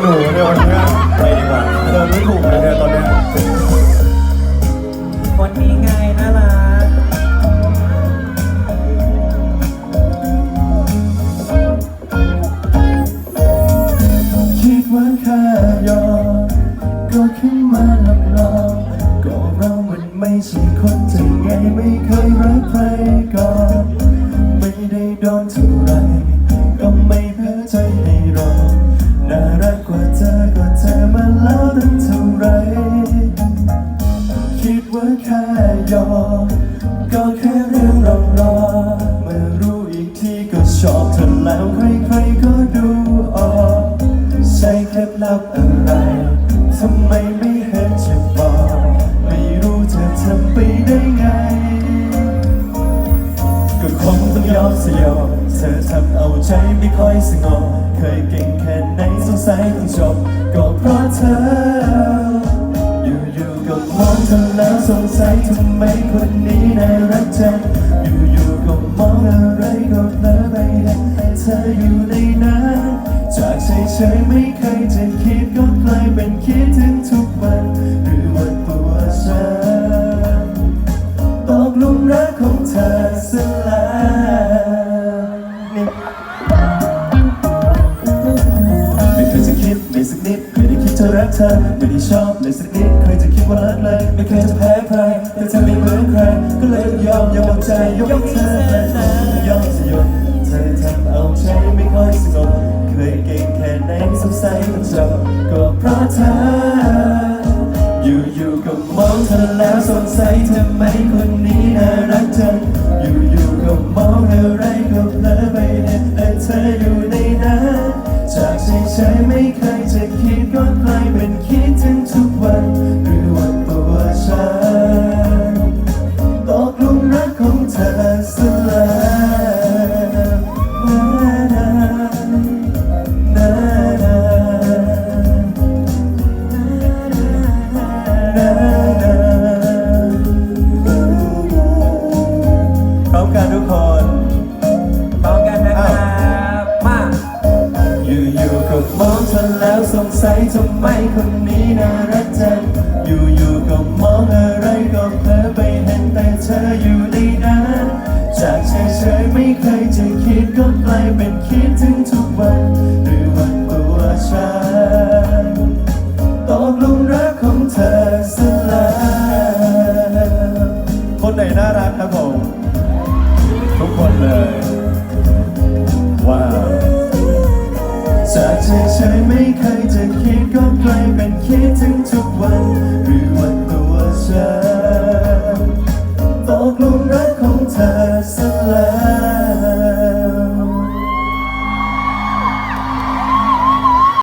หนูในวันนี้ไปดีกว่าเดินไม่ถูกเลยเนี่ยตอนเนี้ยคนนี้ไงน่ารักคิดว่าแค่ยอมก็ขึ้นมาหลับลองก็เรามันไม่ใช่คนจะไงไม่เคยรักใครก่อน เธอก็เธอมาแล้วตั้งเท่าไร คิดว่าแค่ยอมก็แค่เรื่องรอรอเมื่อรู้อีกทีก็ชอบเธอแล้วใครๆก็ดูออก ใช่เคล็ดลับ คงต้องยอมสยบเธอทำเอาใจไม่ค่อยสงบเคยเก่งแค่ไหนสงสัยต้องจบก็เพราะเธอ อยู่ๆก็มองเธอแล้วสงสัยทำไมคนนี้น่ารักจังอยู่ๆก็มองอะไรก็เพลอไปเห็นเธออยู่ในนั้นจากเฉยๆไม่ กเธอไม่ได้ชอบเลยสักนิดเคยจะคิดว่ารักเลยไม่เคยจะแพ้ใครแต่เธอไม่เหมือนใคร ก็เลยต้องยอมยอมใจยกเธอและเธอยอมสยบเธอทำเอาใจไม่ค่อยสงบเคยเก่งแค่ไหนสงสัยต้องจบก็เพราะเธอ อยู่ๆก็มองเธอแล้วสงสัยทำไมคนนี้น่ารักจังอยู่ๆก็มองอะไรก็เพลอไป มกันทุกคนพร้อมกันนะครับมาอยู่ๆก็มองเธอแล้วสงสัยทำไมคนนี้น่ารักจังอยู่ๆก็มองอะไร เลยว้าวจากเฉยๆไม่เคยจะคิดก็กลายเป็น